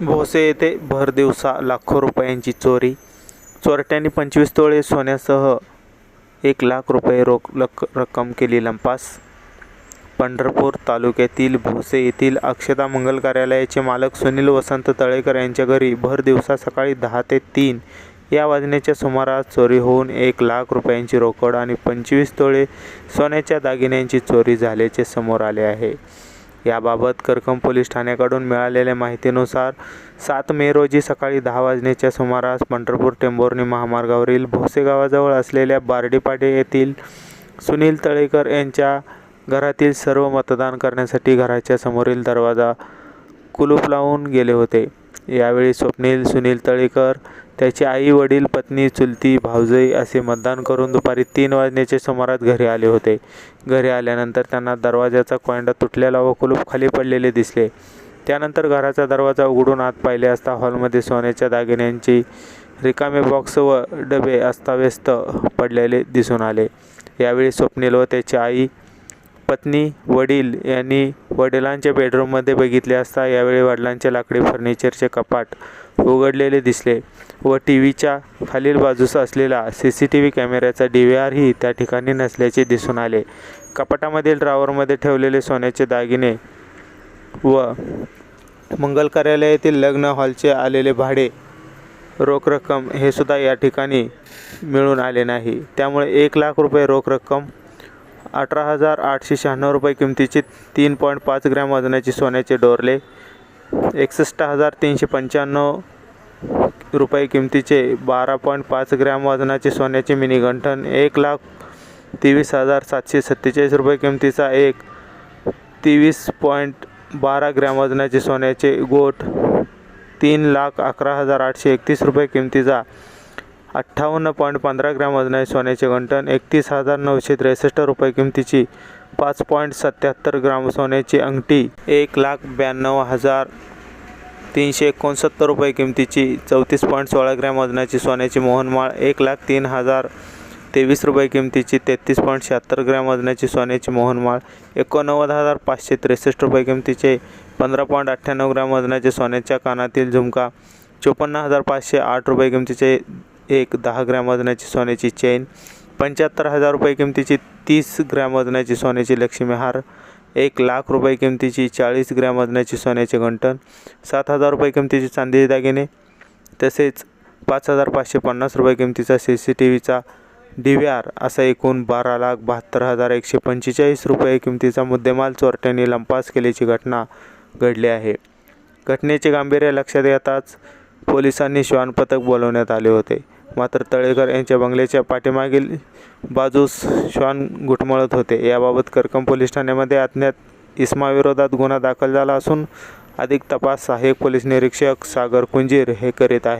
भोसे येथे भर दिवसा लाखो रुपयांची चोरी. चोरट्यांनी पंचवीस तोळे सोन्यासह एक लाख रुपये रोख लक रक्कम केली लंपास. पंढरपूर तालुक्यातील भोसे येथील अक्षता मंगल कार्यालयाचे मालक सुनील वसंत तळेकर यांच्या घरी भर दिवसा सकाळी दहा ते तीन या वाजण्याच्या सुमारास चोरी होऊन एक लाख रुपयांची रोकड आणि पंचवीस तोळे सोन्याच्या दागिन्यांची चोरी झाल्याचे समोर आले आहे. याबाबत करकम पोलीस ठाण्याकडून मिळालेल्या माहितीनुसार सात मे रोजी सकाळी दहा वाजण्याच्या सुमारास पंढरपूर टेंभोर्णी महामार्गावरील भोसे गावाजवळ असलेल्या बारडीपाटे येथील सुनील तळेकर यांच्या घरातील सर्व मतदान करण्यासाठी घराच्या समोरील दरवाजा कुलूप लावून गेले होते. यावेळी स्वप्नील सुनील तळेकर त्याचे आई वडील पत्नी चुलती भावजई असे मतदान करून दुपारी तीन वाजण्याच्या सुमारास घरी आले होते. घरी आल्यानंतर त्यांना दरवाजाचा कोयंडा तुटलेला व कुलूप खाली पडलेले दिसले. त्यानंतर घराचा दरवाजा उघडून आत पाहिले असता हॉलमध्ये सोन्याच्या दागिन्यांची रिकामे बॉक्स व डबे अस्ताव्यस्त पडलेले दिसून आले. यावेळी स्वप्नील व त्याची आई पत्नी वडील यांनी वडिलांच्या बेडरूममध्ये बघितले असता यावेळी वडिलांचे लाकडी फर्निचरचे कपाट उघडलेले दिसले व टी व्हीच्या खालील बाजूस असलेला सी सी टी व्ही कॅमेऱ्याचा डी व्ही आरही त्या ठिकाणी नसल्याचे दिसून आले. कपाटामधील ड्रावरमध्ये ठेवलेले सोन्याचे दागिने व मंगल कार्यालयातील लग्न हॉलचे आलेले भाडे रोख रक्कम हे सुद्धा या ठिकाणी मिळून आले नाही. त्यामुळे एक लाख रुपये रोख रक्कम अठरा हजार आठशे शहाण्णव रुपये किमतीचे तीन पॉईंट पाच ग्रॅम वजनाचे सोन्याचे डोरले. एकसष्ट हजार तीनशे पंच्याण्णव रुपये किमतीचे बारा पॉईंट पाच ग्रॅम वजनाचे सोन्याचे मिनी गंठन एक लाख तेवीस हजार सातशे सत्तेचाळीस रुपये किमतीचा एक तेवीस पॉईंट बारा ग्रॅम वजनाचे सोन्याचे गोठ तीन लाख अकरा हजार आठशे एकतीस रुपये किमतीचा अठ्ठावन्न पॉईंट पंधरा ग्रॅम वजनाचे सोन्याचे गंठन एकतीस हजार नऊशे त्रेसष्ट रुपये किमतीची पाच पॉईंट सत्याहत्तर ग्राम सोन्याची अंगठी एक लाख ब्याण्णव हजार तीनशे एकोणसत्तर रुपये किमतीची चौतीस पॉईंट सोळा ग्रॅम वजनाची सोन्याची मोहनमाळ एक लाख तीन हजार तेवीस रुपये किमतीची तेहतीस पॉईंट शहात्तर ग्रॅम वजनाची सोन्याची मोहनमाळ एकोणनव्वद हजार पाचशे त्रेसष्ट रुपये किमतीचे पंधरा पॉईंट अठ्ठ्याण्णव ग्रॅम वजनाचे सोन्याच्या कानातील झुमका चोपन्न हजार पाचशे आठ रुपये किमतीचे एक दहा ग्रॅम वजनाची सोन्याची चेन पंच्याहत्तर हजार रुपये किमतीची तीस ग्रॅम वजनाची सोन्याची लक्ष्मीहार एक लाख रुपये किमतीची चाळीस ग्रॅम वजनाची सोन्याचे गंठन सात हजार रुपये किमतीचे चांदीचे दागिने तसेच पाच हजार पाचशे पन्नास रुपये किमतीचा सी सी टी व्हीचा डी व्ही आर असा एकूण बारा लाख बहात्तर हजार एकशे पंचेचाळीस रुपये किमतीचा मुद्देमाल चोरट्यांनी लंपास केल्याची घटना घडली आहे. घटनेचे गांभीर्य लक्षात येताच पोलिसांनी श्वान पथक बोलवण्यात आले होते. मात्र तळेकर यांच्या बंगल्याच्या पाठीमागील बाजूस श्वान घुटमळत होते. याबाबत करकम पोलीस ठाण्यामध्ये अज्ञात इस्माविरोधात गुन्हा दाखल झाला असून अधिक तपास सहाय्यक पोलीस निरीक्षक सागर कुंजीर हे करीत आहे